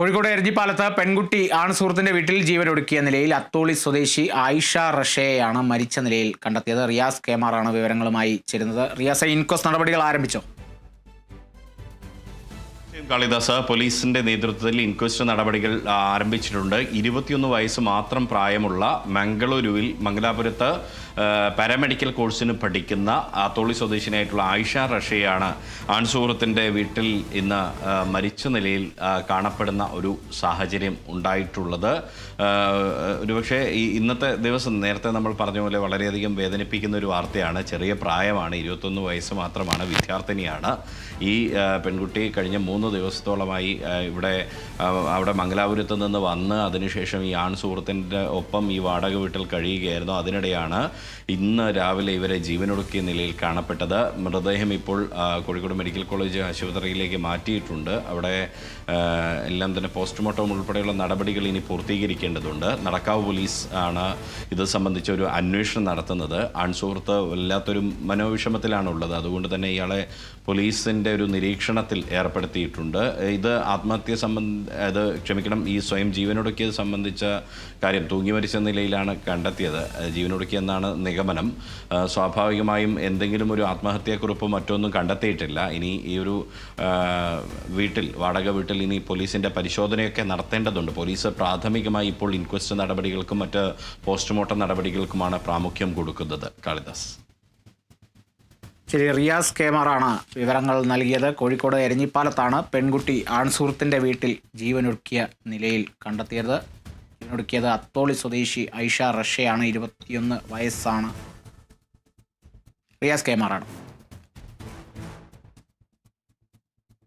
കോഴിക്കോട് എരഞ്ഞിപ്പാലത്ത് പെൺകുട്ടി ആൺ സുഹൃത്തിന്റെ വീട്ടിൽ ജീവനൊടുക്കിയ നിലയിൽ അത്തോളി സ്വദേശി ആയിഷ റഷയെയാണ് മരിച്ച നിലയിൽ കണ്ടെത്തിയത്. റിയാസ് കേമാറാണ് വിവരങ്ങളുമായി ചേരുന്നത്. റിയാസ് ഇൻകോസ് നടപടികൾ ആരംഭിച്ചോ? കാളിദാസ് പോലീസിന്റെ നേതൃത്വത്തിൽ ഇൻക്വസ്റ്റ് നടപടികൾ ആരംഭിച്ചിട്ടുണ്ട്. ഇരുപത്തിയൊന്ന് വയസ്സ് മാത്രം പ്രായമുള്ള മംഗളൂരുവിൽ മംഗലാപുരത്ത് പാരാമെഡിക്കൽ കോഴ്സിന് പഠിക്കുന്ന ആത്തോളി സ്വദേശിനിയായിട്ടുള്ള ആയിഷ റഷയാണ് ആൺസുഹൃത്തിന്റെ വീട്ടിൽ ഇന്ന് മരിച്ച നിലയിൽ കാണപ്പെടുന്ന ഒരു സാഹചര്യം ഉണ്ടായിട്ടുള്ളത്. ഒരുപക്ഷെ ഈ ഇന്നത്തെ ദിവസം നേരത്തെ നമ്മൾ പറഞ്ഞ പോലെ വളരെയധികം വേദനിപ്പിക്കുന്ന ഒരു വാർത്തയാണ്. ചെറിയ പ്രായമാണ് ഇരുപത്തൊന്ന് വയസ്സ് മാത്രമാണ് വിദ്യാർത്ഥിനിയാണ്. ഈ പെൺകുട്ടി കഴിഞ്ഞ മൂന്ന് ദിവസത്തോളമായി ഇവിടെ അവിടെ മംഗലാപുരത്ത് നിന്ന് വന്ന് അതിനുശേഷം ഈ ആൺ സുഹൃത്തിന്റെ ഒപ്പം ഈ വാടക വീട്ടിൽ കഴിയുകയായിരുന്നു. അതിനിടെയാണ് ഇന്ന് രാവിലെ ഇവരെ ജീവനൊടുക്കിയ നിലയിൽ കാണപ്പെട്ടത്. മൃതദേഹം ഇപ്പോൾ കോഴിക്കോട് മെഡിക്കൽ കോളേജ് ആശുപത്രിയിലേക്ക് മാറ്റിയിട്ടുണ്ട്. അവിടെ എല്ലാം തന്നെ പോസ്റ്റ്മോർട്ടം ഉൾപ്പെടെയുള്ള നടപടികൾ ഇനി പൂർത്തീകരിക്കേണ്ടതുണ്ട്. നടക്കാവ് പോലീസ് ആണ് ഇത് സംബന്ധിച്ച ഒരു അന്വേഷണം നടത്തുന്നത്. ആൺസുഹൃത്ത് വല്ലാത്തൊരു മനോവിഷമത്തിലാണുള്ളത്. അതുകൊണ്ട് തന്നെ ഇയാളെ പോലീസിന്റെ ഒരു നിരീക്ഷണത്തിൽ ഏർപ്പെടുത്തിയിട്ടുണ്ട്. ഇത് ആത്മഹത്യ സംബന്ധ അത് ക്ഷമിക്കണം ഈ സ്വയം ജീവനൊടുക്കിയത് സംബന്ധിച്ച കാര്യം തൂങ്ങി മരിച്ച നിലയിലാണ് കണ്ടെത്തിയത്. ജീവനൊടുക്കിയെന്നാണ് നിഗമനം. സ്വാഭാവികമായും എന്തെങ്കിലും ഒരു ആത്മഹത്യാക്കുറിപ്പ് മറ്റൊന്നും കണ്ടെത്തിയിട്ടില്ല. ഇനി ഈ ഒരു വീട്ടിൽ വാടക വീട്ടിൽ ഇനി പോലീസിന്റെ പരിശോധനയൊക്കെ നടത്തേണ്ടതുണ്ട്. പോലീസ് പ്രാഥമികമായി ഇപ്പോൾ ഇൻക്വസ്റ്റ് നടപടികൾക്കും മറ്റ് പോസ്റ്റ്മോർട്ടം നടപടികൾക്കുമാണ് പ്രാമുഖ്യം കൊടുക്കുന്നത്. കാളിദാസ്. ശരി റിയാസ് കേമാറാണ് വിവരങ്ങൾ നൽകിയത്. കോഴിക്കോട് എരഞ്ഞിപ്പാലത്താണ് പെൺകുട്ടി ആൺസുഹൃത്തിന്റെ വീട്ടിൽ ജീവനൊടുക്കിയ നിലയിൽ കണ്ടെത്തിയത്. ജീവനൊടുക്കിയത് അത്തോളി സ്വദേശി ഐഷ റഷ്യയാണ് ഇരുപത്തിയൊന്ന് വയസ്സാണ്. റിയാസ് കേമാറാണ്.